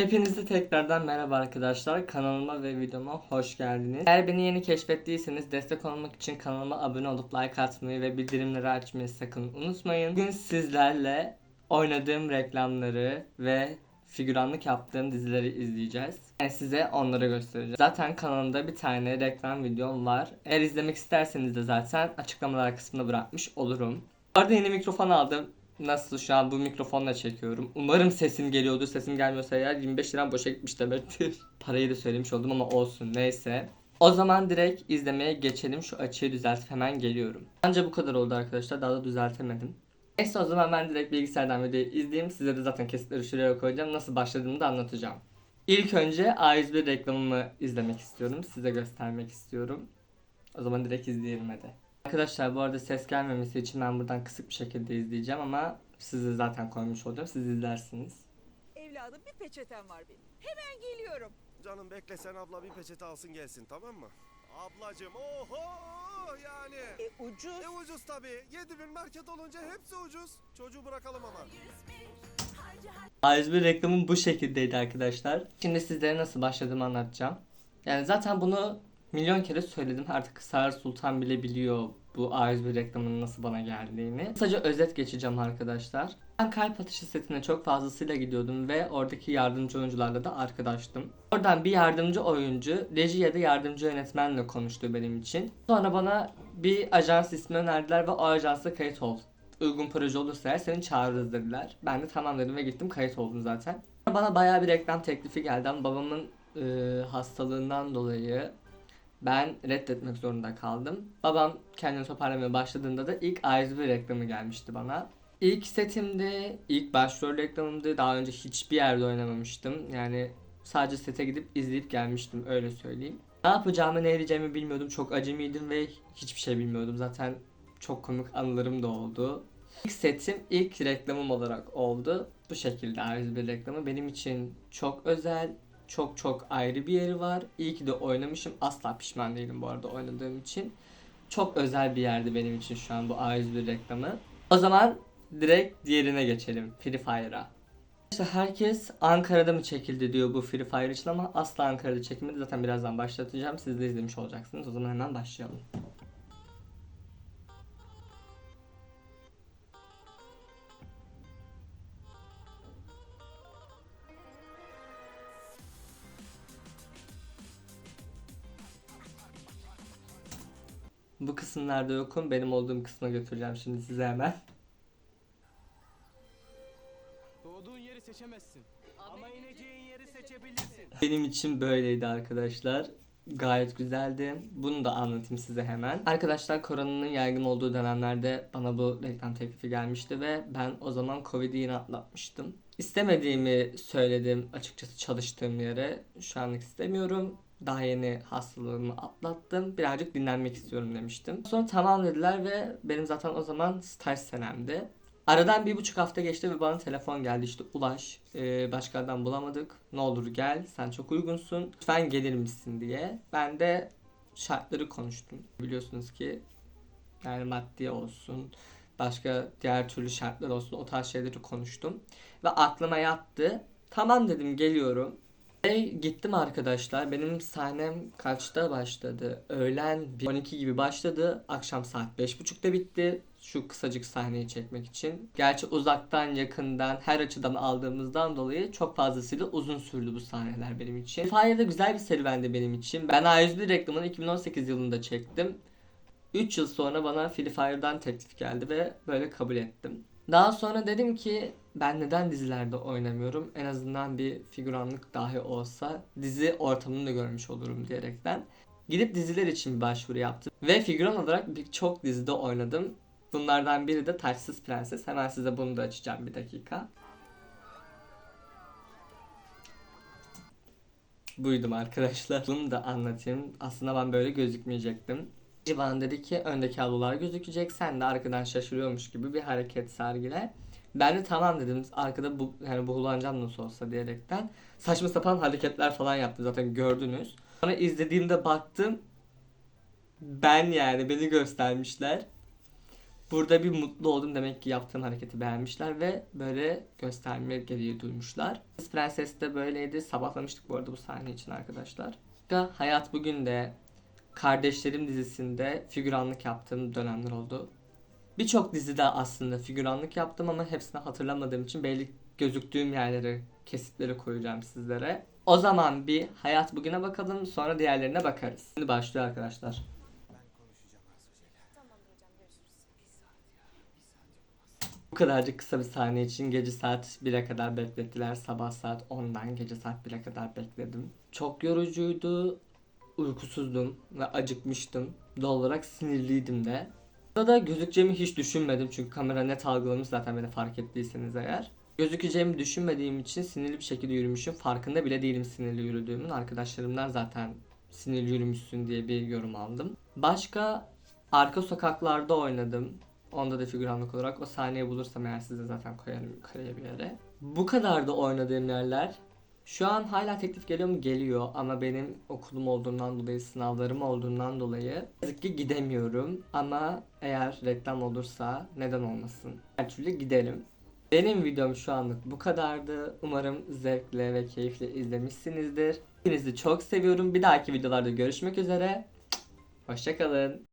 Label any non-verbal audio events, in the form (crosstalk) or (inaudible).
Hepinize tekrardan merhaba arkadaşlar. Kanalıma ve videoma hoş geldiniz. Eğer beni yeni keşfettiyseniz destek olmak için kanalıma abone olup like atmayı ve bildirimleri açmayı sakın unutmayın. Bugün sizlerle oynadığım reklamları ve figüranlık yaptığım dizileri izleyeceğiz. Yani size onları göstereceğim. Zaten kanalımda bir tane reklam videom var. Eğer izlemek isterseniz de zaten açıklamalar kısmına bırakmış olurum. Bu arada yeni mikrofon aldım. Nasıl şu an bu mikrofonla çekiyorum. Umarım sesim geliyordur. Sesim gelmiyorsa eğer 25 liram boşa gitmiş demektir. (laughs) Parayı da söylemiş oldum ama olsun neyse. O zaman direkt izlemeye geçelim. Şu açıyı düzeltip hemen geliyorum. Ancak bu kadar oldu arkadaşlar. Daha da düzeltemedim. Neyse o zaman ben direkt bilgisayardan videoyu izleyeyim. Size de zaten kesitleri şuraya koyacağım. Nasıl başladığımı da anlatacağım. İlk önce A101 reklamımı izlemek istiyorum. Size göstermek istiyorum. O zaman direkt izleyelim hadi. Arkadaşlar bu arada ses gelmemesi için ben buradan kısık bir şekilde izleyeceğim ama sizi zaten koymuş olacağım. Siz izlersiniz. Evladım bir peçetem var benim. Hemen geliyorum. Canım bekle sen abla bir peçete alsın gelsin tamam mı? Ablacım oho yani. E ucuz. E ucuz tabii. 7000 market olunca hepsi ucuz. Çocuğu bırakalım ama. A101 reklamım bu şekildeydi arkadaşlar. Şimdi sizlere nasıl başladığımı anlatacağım. Yani zaten bunu milyon kere söyledim. Artık Sağır Sultan bile biliyor bu A101 reklamının nasıl bana geldiğini. Kısaca özet geçeceğim arkadaşlar. Ben kalp atışı setine çok fazlasıyla gidiyordum ve oradaki yardımcı oyuncularla da arkadaştım. Oradan bir yardımcı oyuncu, reji ya da yardımcı yönetmenle konuştu benim için. Sonra bana bir ajans ismi önerdiler ve o ajansa kayıt ol. Uygun proje olursa eğer seni çağırırız dediler. Ben de tamam dedim ve gittim kayıt oldum zaten. Bana bayağı bir reklam teklifi geldi ama babamın e, hastalığından dolayı ben reddetmek zorunda kaldım. Babam kendini toparlamaya başladığında da ilk A101 reklamı gelmişti bana. İlk setimdi, ilk başrol reklamımdı. Daha önce hiçbir yerde oynamamıştım. Yani sadece sete gidip izleyip gelmiştim öyle söyleyeyim. Ne yapacağımı ne edeceğimi bilmiyordum. Çok acemiydim ve hiçbir şey bilmiyordum. Zaten çok komik anılarım da oldu. İlk setim ilk reklamım olarak oldu. Bu şekilde A101 reklamı benim için çok özel, çok çok ayrı bir yeri var. İyi ki de oynamışım. Asla pişman değilim bu arada oynadığım için. Çok özel bir yerdi benim için şu an bu A101 reklamı. O zaman direkt diğerine geçelim. Free Fire'a. İşte herkes Ankara'da mı çekildi diyor bu Free Fire için ama asla Ankara'da çekilmedi. Zaten birazdan başlatacağım. Siz de izlemiş olacaksınız. O zaman hemen başlayalım. Bu kısımlarda yokum. Benim olduğum kısma götüreceğim şimdi size hemen. Doğduğun yeri seçemezsin. Ama ineceğin yeri seçebilirsin. Benim için böyleydi arkadaşlar. Gayet güzeldi. Bunu da anlatayım size hemen. Arkadaşlar koronanın yaygın olduğu dönemlerde bana bu reklam teklifi gelmişti ve ben o zaman Covid'i yine atlatmıştım. İstemediğimi söyledim açıkçası çalıştığım yere. Şu anlık istemiyorum. Daha yeni hastalığımı atlattım. Birazcık dinlenmek istiyorum demiştim. Sonra tamam dediler ve benim zaten o zaman staj senemdi. Aradan bir buçuk hafta geçti ve bana telefon geldi işte Ulaş e, başka adam bulamadık ne olur gel sen çok uygunsun lütfen gelir misin diye. Ben de şartları konuştum. Biliyorsunuz ki yani maddi olsun başka diğer türlü şartlar olsun o tarz şeyleri konuştum. Ve aklıma yattı. Tamam dedim geliyorum. Ve gittim arkadaşlar. Benim sahnem kaçta başladı? Öğlen 12 gibi başladı. Akşam saat 5.30'da bitti. Şu kısacık sahneyi çekmek için. Gerçi uzaktan yakından her açıdan aldığımızdan dolayı çok fazlasıyla uzun sürdü bu sahneler benim için. Fire'da güzel bir serüvendi benim için. Ben A101 reklamını 2018 yılında çektim. 3 yıl sonra bana Free Fire'dan teklif geldi ve böyle kabul ettim. Daha sonra dedim ki ben neden dizilerde oynamıyorum? En azından bir figüranlık dahi olsa dizi ortamını da görmüş olurum diyerekten. Gidip diziler için bir başvuru yaptım. Ve figüran olarak birçok dizide oynadım. Bunlardan biri de Taçsız Prenses. Hemen size bunu da açacağım bir dakika. Buydum arkadaşlar. Bunu da anlatayım. Aslında ben böyle gözükmeyecektim. Civan dedi ki öndeki havlular gözükecek. Sen de arkadan şaşırıyormuş gibi bir hareket sergile. Ben de tamam dedim. Arkada bu yani buhlanacağım nasıl olsa diyerekten. Saçma sapan hareketler falan yaptı zaten gördünüz. Sonra izlediğimde baktım. Ben yani beni göstermişler. Burada bir mutlu oldum demek ki yaptığım hareketi beğenmişler ve böyle gösterme gereği duymuşlar. Kız Prenses de böyleydi. Sabahlamıştık bu arada bu sahne için arkadaşlar. Hayat Bugün de Kardeşlerim dizisinde figüranlık yaptığım dönemler oldu. Birçok dizide aslında figüranlık yaptım ama hepsini hatırlamadığım için belli gözüktüğüm yerleri, kesitleri koyacağım sizlere. O zaman bir Hayat Bugün'e bakalım sonra diğerlerine bakarız. Şimdi başlıyor arkadaşlar. Bu kadarcık kısa bir sahne için gece saat 1'e kadar beklettiler. Sabah saat 10'dan gece saat 1'e kadar bekledim. Çok yorucuydu. Uykusuzdum ve acıkmıştım. Doğal olarak sinirliydim de. Burada da gözükeceğimi hiç düşünmedim çünkü kamera net algılamış zaten beni fark ettiyseniz eğer. Gözükeceğimi düşünmediğim için sinirli bir şekilde yürümüşüm. Farkında bile değilim sinirli yürüdüğümün. Arkadaşlarımdan zaten sinirli yürümüşsün diye bir yorum aldım. Başka arka sokaklarda oynadım. Onda da figüranlık olarak o sahneyi bulursam eğer size zaten koyarım yukarıya bir yere. Bu kadar da oynadığım yerler. Şu an hala teklif geliyor mu? Geliyor ama benim okulum olduğundan dolayı, sınavlarım olduğundan dolayı yazık ki gidemiyorum. Ama eğer reklam olursa neden olmasın? Her türlü giderim. Benim videom şu anlık bu kadardı. Umarım zevkle ve keyifle izlemişsinizdir. Hepinizi çok seviyorum. Bir dahaki videolarda görüşmek üzere. Hoşçakalın.